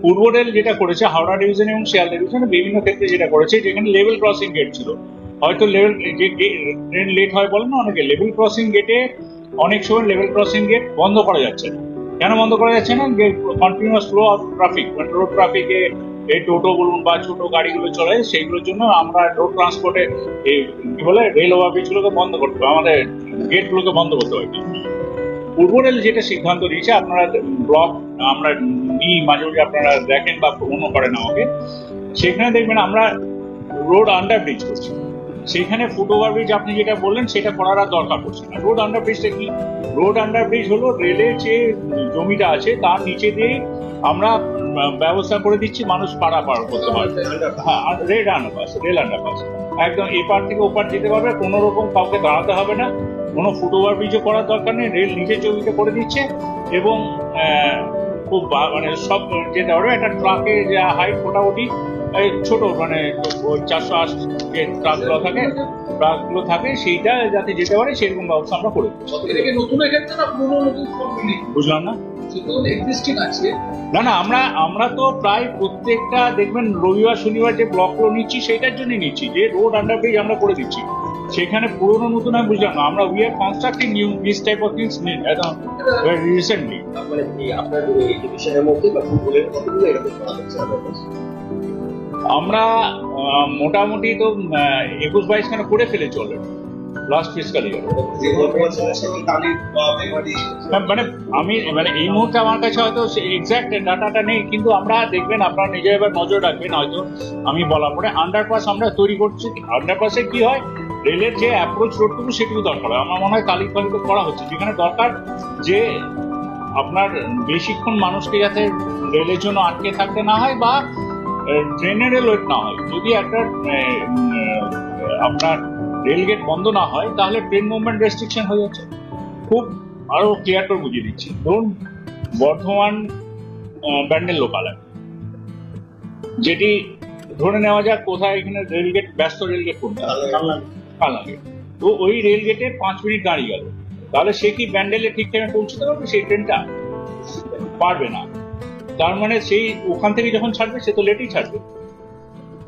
পূর্ব rail যেটা করেছে, Howrah division এবং শিয়ালদা ডিভিশনে বিভিন্ন ক্ষেত্রে যেটা করেছে, যেখানে লেভেল ক্রসিং গেট ছিল। হয়তো লেভেল যে ট্রেন লেট হয় বলে না অনেকে লেভেল ক্রসিং গেটে অনেক সময় লেভেল ক্রসিং গেট বন্ধ করা যাচ্ছে না। কেন বন্ধ করা যাচ্ছে না? যে কন্টিনিউয়াস ফ্লো অফ ট্রাফিক মানে রোড ট্রাফিকে এই টোটো বলুন বা ছোট গাড়িগুলো চলে, সেইগুলোর জন্য আমরা রোড ট্রান্সপোর্টে এই, কি বলে রেল ওভারব্রিজগুলোকে বন্ধ করতে হবে, আমাদের গেটগুলোকে বন্ধ করতে হবে। পূর্ব রেল যেটা সিদ্ধান্ত নিয়েছে আপনারা ব্লক, আমরা নিই মাঝে মাঝে আপনারা দেখেন বা ভ্রমণও করেন আমাকে, সেখানে দেখবেন আমরা রোড আন্ডারব্রিজ করছি। সেখানে ফুট ওভার ব্রিজ আপনি যেটা বললেন, সেটা করার আর দরকার পড়ছে না। রোড আন্ডারব্রিজটা কি? রোড আন্ডারব্রিজ হলো রেলের যে জমিটা আছে, তার নিচে দিয়ে আমরা ব্যবস্থা করে দিচ্ছি মানুষ পারাপার করতে পারবে। হ্যাঁ রেড আন্ডারপাস রেল আন্ডারপাস। একদম এপার থেকে ওপার যেতে পারবে কোনো রকম কাউকে দাঁড়াতে হবে না। কোনো ফুট ওভার ব্রিজও করার দরকার নেই রেল নিজের জমিতে করে দিচ্ছে এবং খুব মানে সব যেতে পারবে একটা ট্রাকের যে হাইট মোটামুটি এই ছোট মানে চারশো আশি যে ট্রাকগুলো থাকে ট্রাকগুলো থাকে সেইটা যাতে যেতে পারে সেরকম ব্যবস্থা আমরা করে দিচ্ছি। বুঝলাম না? না না আমরা আমরা তো প্রায় প্রত্যেকটা দেখবেন রবিবার শনিবার যে ব্লকগুলো নিচ্ছি সেটার জন্য নিচ্ছি যে রোড আন্ডারব্রিজ আমরা করে দিচ্ছি। সেখানে পুরোনো নতুন আমি বুঝলাম না আমরা we are constructing new this type of things একদম রিসেন্টলি মানে আপনার এই মধ্যে বা ফুটবলের কতগুলো এরকম? আমরা মোটামুটি তো একুশ বাইশ খানে করে ফেলেছি অলরেডি লাস্ট ফিসকাল ইয়ার মানে আমি মানে এই মুহূর্তে আমার কাছে হয়তো এক্সাক্ট ডাটাটা নেই কিন্তু আমরা দেখবেন আপনারা নিজে এবার নজর রাখবেন হয়তো আমি বলার পরে আন্ডারপাস আমরা তৈরি করছি। আন্ডারপাসে কি হয়? রেলের যে অ্যাপ্রোচ রোডটুকু সেটুকু দরকার হয়। আমার মনে হয় কালি কালিতে করা হচ্ছে। যেখানে দরকার যে আপনার বেশিক্ষণ মানুষকে যাতে রেলের জন্য আটকে থাকতে না হয় বা ট্রেনের লেট না হয়। যদি একটা আপনার রেলগেট বন্ধ না হয়, তাহলে ট্রেন মুভমেন্ট রেস্ট্রিকশন হয়ে যাচ্ছে। খুব আরও ক্লিয়ার করে বুঝিয়ে দিচ্ছি। ধরুন, বর্ধমান ব্যান্ডেল লোকালয়। যেটি ধরে নেওয়া যাক কোথায় এখানে রেলগেট, ব্যস্ত রেলগেট কোনটা তো ওই রেলগেটে পাঁচ মিনিট দাঁড়িয়ে গেল। তাহলে সে কি ব্যান্ডেলে ঠিক টাইমে পৌঁছতে পারবে? সেই ট্রেনটা পারবে না। তার মানে সেই ওখান থেকে যখন ছাড়বে, সে তো লেটেই ছাড়বে।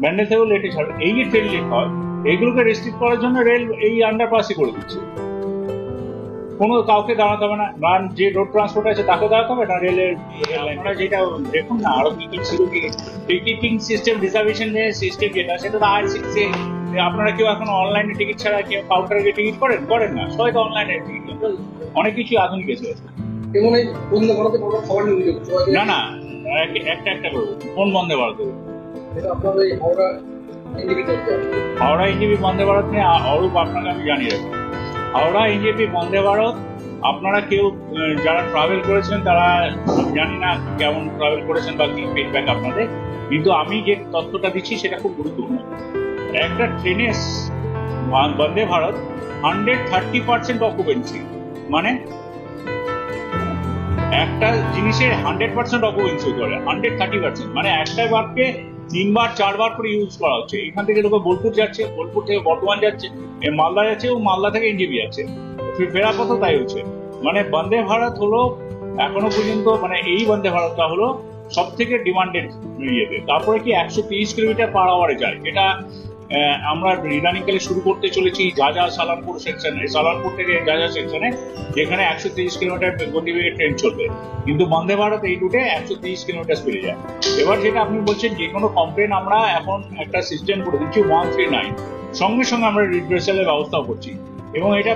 ব্যান্ডেল থেকেও লেটে ছাড়বে। এই যে ট্রেন লেট হয় এইগুলোকে রেস্ট্রিক্ট করার জন্য রেল এই আন্ডারপাসই করে দিচ্ছে। কোনো কাউকে দাঁড়াতে হবে না। না যে রোড ট্রান্সপোর্ট আছে তাকে দাঁড়াতে হবে না রেলের আমরা যেটা দেখুন না আরও কি কি ছিল কি? টিকিটিং সিস্টেম রিজার্ভেশন সিস্টেম যেটা সেটা তো আর সিক্সে আপনারা কেউ এখন অনলাইনে টিকিট ছাড়া কেউ কাউন্টারে গিয়ে টিকিট করেন? করেন না। সবাই তো অনলাইনে টিকিট অনেক কিছু আধুনিক এসে বন্ধ না না। একটা একটা করব কোন বন্দে ভারত। করব এটা আপনার ওই হাওড়া হাওড়া ইঞ্জিপি বন্দে ভারত নিয়ে অরূপ আপনাকে আমি জানিয়ে রাখব হাওড়া ইঞ্জিপি বন্দে ভারত, আপনারা কেউ যারা ট্রাভেল করেছেন তারা জানি না কেমন ট্রাভেল করেছেন বা কি ফিডব্যাক আপনাদের, কিন্তু আমি যে তথ্যটা দিচ্ছি সেটা খুব গুরুত্বপূর্ণ। একটা ট্রেনে Vande Bharat hundred thirty percent occupancy মানে একটা জিনিসের হান্ড্রেড পার্সেন্ট অকুপেন্সি হতে পারে হান্ড্রেড থার্টি পার্সেন্ট মানে একটা বারকে তিনবার, চারবার করে ইউজ করা হচ্ছে। এখান থেকে লোকে বোলপুর যাচ্ছে, বোলপুর থেকে বর্ধমান যাচ্ছে মালদা যাচ্ছে ও মালদা থেকে এনজিবি যাচ্ছে। ফেরার কথা তাই হচ্ছে। মানে বন্দে ভারত হলো এখনও পর্যন্ত মানে এই বন্দে ভারতটা হলো সব থেকে ডিমান্ডেড ইয়েতে। তারপরে কি একশো তিরিশ কিলোমিটার পার আওয়ারে যায়। এটা আমরা ইদানিংকালে শুরু করতে চলেছি যা সালানপুর সেকশনে সালানপুর থেকে যা সেকশনে যেখানে একশো তিরিশ কিলোমিটার গতিবেগে ট্রেন চলবে। কিন্তু বন্দে ভারত এই রুটে একশো তিরিশ কিলোমিটার স্পিডে যায়। এবার যেটা আপনি বলছেন যে কোনো কমপ্লেন আমরা এখন একটা সিস্টেম করে দিচ্ছি ওয়ান থ্রি নাইন সঙ্গে সঙ্গে আমরা রিড্রেসালের ব্যবস্থা করছি। এবং এটা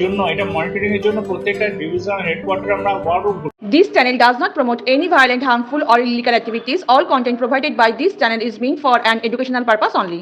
জন্য এটা মনিটরিং এর জন্য প্রত্যেকটা ডিভিশনাল হেডকোয়ার্টার আমরা war room This channel does not promote any violent, harmful, or illegal activities. All content provided by this channel is meant for an educational purpose only.